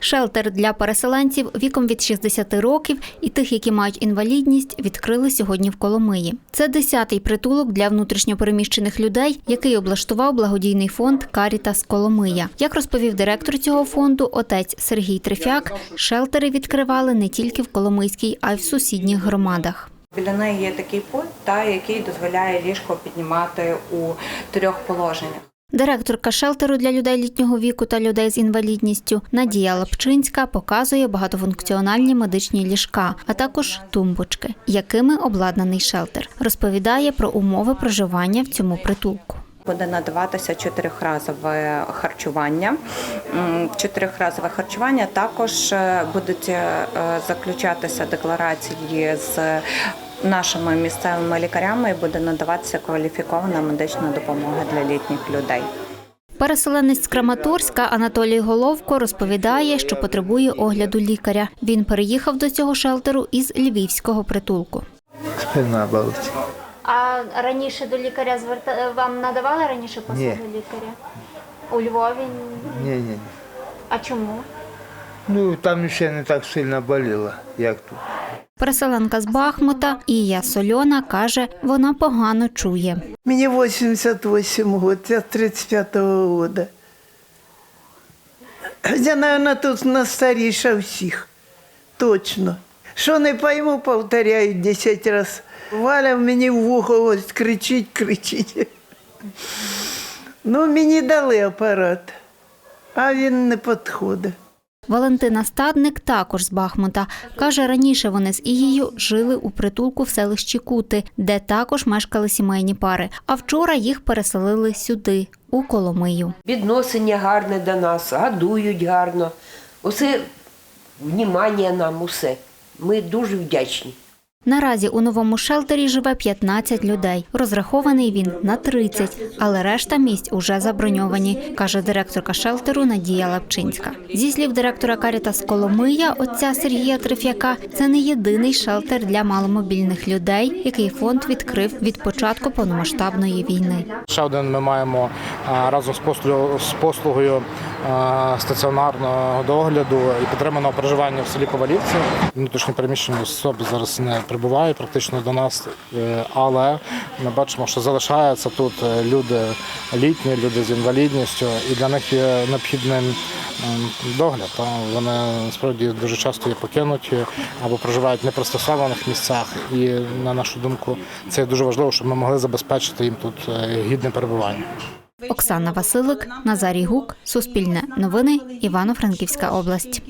Шелтер для переселенців віком від 60 років і тих, які мають інвалідність, відкрили сьогодні в Коломиї. Це 10-й притулок для внутрішньопереміщених людей, який облаштував благодійний фонд Карітас Коломия. Як розповів директор цього фонду, отець Сергій Трифяк, шелтери відкривали не тільки в Коломийській, а й в сусідніх громадах. Біля неї є такий пульт, та, який дозволяє ліжко піднімати у трьох положеннях. Директорка шелтеру для людей літнього віку та людей з інвалідністю Надія Лапчинська показує багатофункціональні медичні ліжка, а також тумбочки, якими обладнаний шелтер. Розповідає про умови проживання в цьому притулку. Буде надаватися чотирьохразове харчування. М, Чотирьохразове харчування також е, будуть е, заключатися декларації з нашими місцевими лікарями і буде надаватися кваліфікована медична допомога для літніх людей. Переселенець з Краматорська Анатолій Головко розповідає, що потребує огляду лікаря. Він переїхав до цього шелтеру із львівського притулку. Спина болить. А раніше до лікаря зверта... вам надавали раніше послуги Ні. лікаря? У Львові? Ні, ні, ні. А чому? Ну там ще не так сильно боліло, як тут. Переселенка з Бахмута Ія Сольона каже, вона погано чує. Мне 88 год, я 35-го года. Я, наверное, тут настаріша всіх. Точно. Що не пойму, повторяю 10 раз. Валя мені в вухо ось кричить, кричить. Ну, мені дали апарат, а він не підходить. Валентина Стадник також з Бахмута. Каже, раніше вони з Ігією жили у притулку в селищі Кути, де також мешкали сімейні пари. А вчора їх переселили сюди, у Коломию. Відношення гарне до нас, гадують гарно. Усе внімання нам, усе. Ми дуже вдячні. Наразі у новому шелтері живе 15 людей. Розрахований він на 30, але решта місць уже заброньовані, каже директорка шелтеру Надія Лапчинська. Зі слів директора Карітас Коломия, отця Сергія Триф'яка, це не єдиний шелтер для маломобільних людей, який фонд відкрив від початку повномасштабної війни. Ще один ми маємо разом з послугою, стаціонарного догляду і підтриманого проживання в селі Ковалівці. Внутрішньо переміщені особи зараз не прибувають практично до нас, е, але ми бачимо, що залишаються тут е, люди літні, люди з інвалідністю, і для них є необхідним ем, догляд. Вони насправді дуже часто є покинуті або проживають в непристосованих місцях. І на нашу думку, це дуже важливо, щоб ми могли забезпечити їм тут е, гідне перебування. Оксана Василик, Назарій Гук, Суспільне новини, Івано-Франківська область.